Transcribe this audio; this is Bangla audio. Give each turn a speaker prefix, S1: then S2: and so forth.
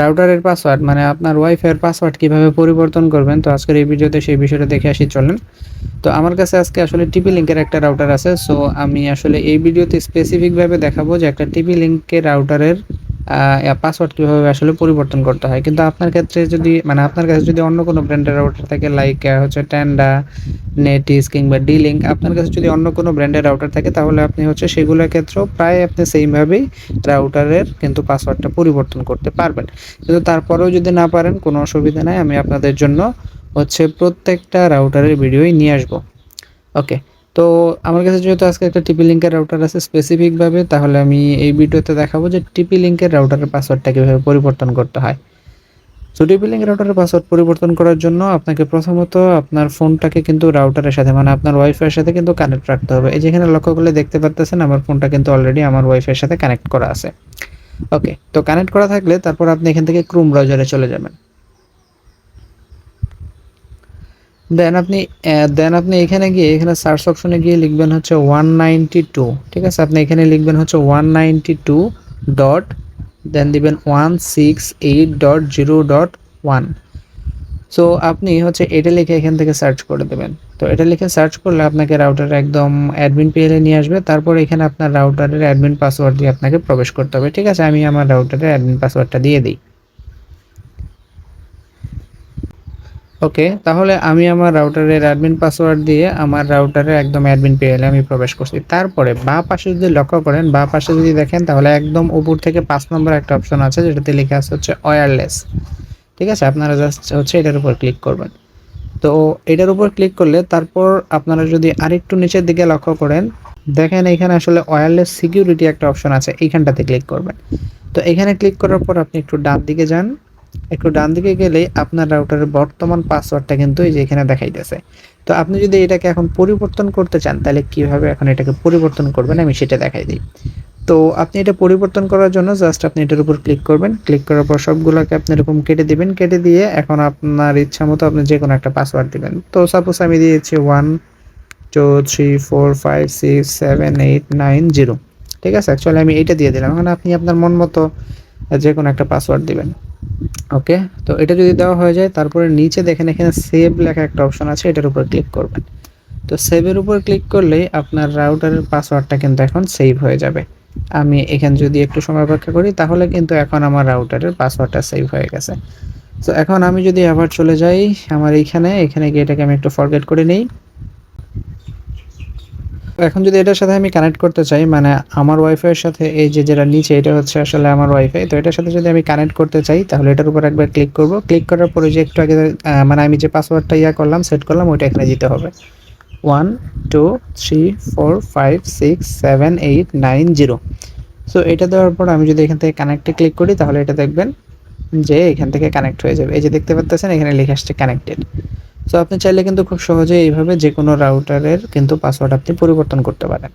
S1: রাউটারের পাসওয়ার্ড মানে আপনার ওয়াইফাইয়ের পাসওয়ার্ড কীভাবে পরিবর্তন করবেন? তো আজকের এই ভিডিওতে সেই বিষয়টা দেখে আসি, চলেন। তো আমার কাছে আজকে আসলে টিপি লিঙ্কের একটা রাউটার আছে সো আমি আসলে এই ভিডিওতে স্পেসিফিকভাবে দেখাবো যে একটা টিপি লিঙ্কের রাউটারের পাসওয়ার্ড কীভাবে আসলে পরিবর্তন করতে হয়? কিন্তু আপনার ক্ষেত্রে যদি মানে আপনার কাছে যদি অন্য কোনো ব্র্যান্ডের রাউটার থাকে লাইক হচ্ছে ট্যান্ডা নেটিস কিংবা ডি লিঙ্ক আপনার কাছে যদি অন্য কোনো ব্র্যান্ডের রাউটার থাকে, তাহলে আপনি হচ্ছে সেগুলোর ক্ষেত্রেও প্রায় আপনি সেইমভাবেই রাউটারের কিন্তু পাসওয়ার্ডটা পরিবর্তন করতে পারবেন। কিন্তু তারপরেও যদি না পারেন, কোনো অসুবিধা নাই। আমি আপনাদের জন্য হচ্ছে প্রত্যেকটা রাউটারের ভিডিওই নিয়ে আসব। ওকে তো আমার কাছে যেহেতু আজকে একটা টিপি লিঙ্কের রাউটার আছে স্পেসিফিকভাবে তাহলে আমি এই ভিডিওতে দেখাবো যে টিপি লিঙ্কের রাউটারের পাসওয়ার্ডটা কীভাবে পরিবর্তন করতে হয়। সো টিপি লিঙ্ক রাউটারের পাসওয়ার্ড পরিবর্তন করার জন্য আপনাকে প্রথমত আপনার ফোনটাকে কিন্তু রাউটারের সাথে মানে আপনার ওয়াইফাইয়ের সাথে কিন্তু কানেক্ট রাখতে হবে। এই যেখানে লক্ষ্য করলে দেখতে পারতেছেন, আমার ফোনটা কিন্তু অলরেডি আমার ওয়াইফাইয়ের সাথে কানেক্ট করা আছে। ওকে তো কানেক্ট করা থাকলে তারপর আপনি এখান থেকে ক্রোম ব্রাউজারে চলে যাবেন। দেন আপনি দেন আপনি এখানে গিয়ে, এখানে সার্চ অপশনে গিয়ে লিখবেন হচ্ছে ওয়ান ঠিক আছে? আপনি এখানে লিখবেন হচ্ছে ওয়ান ডট দেন দিবেন one six eight dot zero dot one so আপনি হচ্ছে এটা লিখে এখান থেকে সার্চ করে দেবেন। তো এটা লিখে সার্চ করলে আপনাকে রাউটার একদম অ্যাডমিন পেজে নিয়ে আসবে। তারপর এখানে আপনার রাউটারের অ্যাডমিন পাসওয়ার্ড দিয়ে আপনাকে প্রবেশ করতে হবে। ঠিক আছে? আমি আমার রাউটারের অ্যাডমিন পাসওয়ার্ডটা দিয়ে দিই। ওকে তাহলে আমি আমার রাউটারের অ্যাডমিন পাসওয়ার্ড দিয়ে আমার রাউটারে একদম অ্যাডমিন পেয়ে আমি প্রবেশ করছি। তারপরে বা পাশে যদি লক্ষ্য করেন, বা পাশে যদি দেখেন, তাহলে একদম উপর থেকে পাঁচ নম্বর একটা অপশন আছে, যেটাতে লেখা আছে হচ্ছে ওয়্যারলেস ঠিক আছে? আপনারা জাস্ট হচ্ছে এটার উপর ক্লিক করবেন। তো এটার উপর ক্লিক করলে তারপর আপনারা যদি আরেকটু নিচের দিকে লক্ষ্য করেন, দেখেন এখানে আসলে ওয়্যারলেস সিকিউরিটি একটা অপশন আছে, এইখানটাতে ক্লিক করবেন। তো এখানে ক্লিক করার পর আপনি একটু ডান দিকে যান। একটু ডান দিকে গেলে আপনার রাউটারের বর্তমান পাসওয়ার্ডটা কিন্তু এই যে এখানে দেখাইতেছে। তো আপনি যদি এটাকে এখন পরিবর্তন করতে চান, তাহলে কীভাবে এখন এটাকে পরিবর্তন করবেন? আমি সেটা দেখাই দিই। তো আপনি এটা পরিবর্তন করার জন্য জাস্ট আপনি এটার উপর ক্লিক করবেন। ক্লিক করার পর সবগুলোকে আপনি এরকম কেটে দিবেন। কেটে দিয়ে এখন আপনার ইচ্ছা মতো আপনি যে কোনো একটা পাসওয়ার্ড দিবেন। তো সাপোজ আমি দিয়েছি one two three four five six seven eight nine zero ঠিক আছে? অ্যাকচুয়ালি আমি এইটা দিয়ে দিলাম। এখন আপনি আপনার মন মতো যে কোনো একটা পাসওয়ার্ড দিবেন। ওকে? তো এটা যদি দেওয়া হয়ে যায়, তারপরে নিচে দেখেন এখানে সেভ লেখা একটা অপশন আছে, এটার উপর ক্লিক করবেন। তো সেভের উপর ক্লিক করলেই আপনার রাউটারের পাসওয়ার্ডটা কিন্তু এখন সেভ হয়ে যাবে। আমি এখানে যদি একটু সময় অপেক্ষা করি, তাহলে কিন্তু এখন আমার রাউটারের পাসওয়ার্ডটা সেভ হয়ে গেছে। তো এখন আমি যদি আবার চলে যাই, আমার এইখানে, এখানে গিয়ে এটাকে আমি একটু ফরগেট করে নিই। এখন যদি এটার সাথে আমি কানেক্ট করতে চাই মানে আমার ওয়াইফাইয়ের সাথে এই যে যেটা নিচে, এটা হচ্ছে আসলে আমার ওয়াইফাই তো এটার সাথে যদি আমি কানেক্ট করতে চাই, তাহলে এটার উপর একবার ক্লিক করব। ক্লিক করার পরে যে একটু আগে মানে আমি যে পাসওয়ার্ডটা ইয়া করলাম সেট করলাম, ওইটা এখানে দিতে হবে। One two three four five six seven eight nine zero so এটা দেওয়ার পর আমি যদি এখান থেকে কানেক্টে ক্লিক করি, তাহলে এটা দেখবেন যে এখান থেকে কানেক্ট হয়ে যাবে। এই যে দেখতে পাচ্ছেন, এখানে লেখা আসছে কানেক্টেড সো আপনি চাইলে কিন্তু খুব সহজে এইভাবে যে কোনো রাউটারের কিন্তু পাসওয়ার্ড আপনি পরিবর্তন করতে পারেন।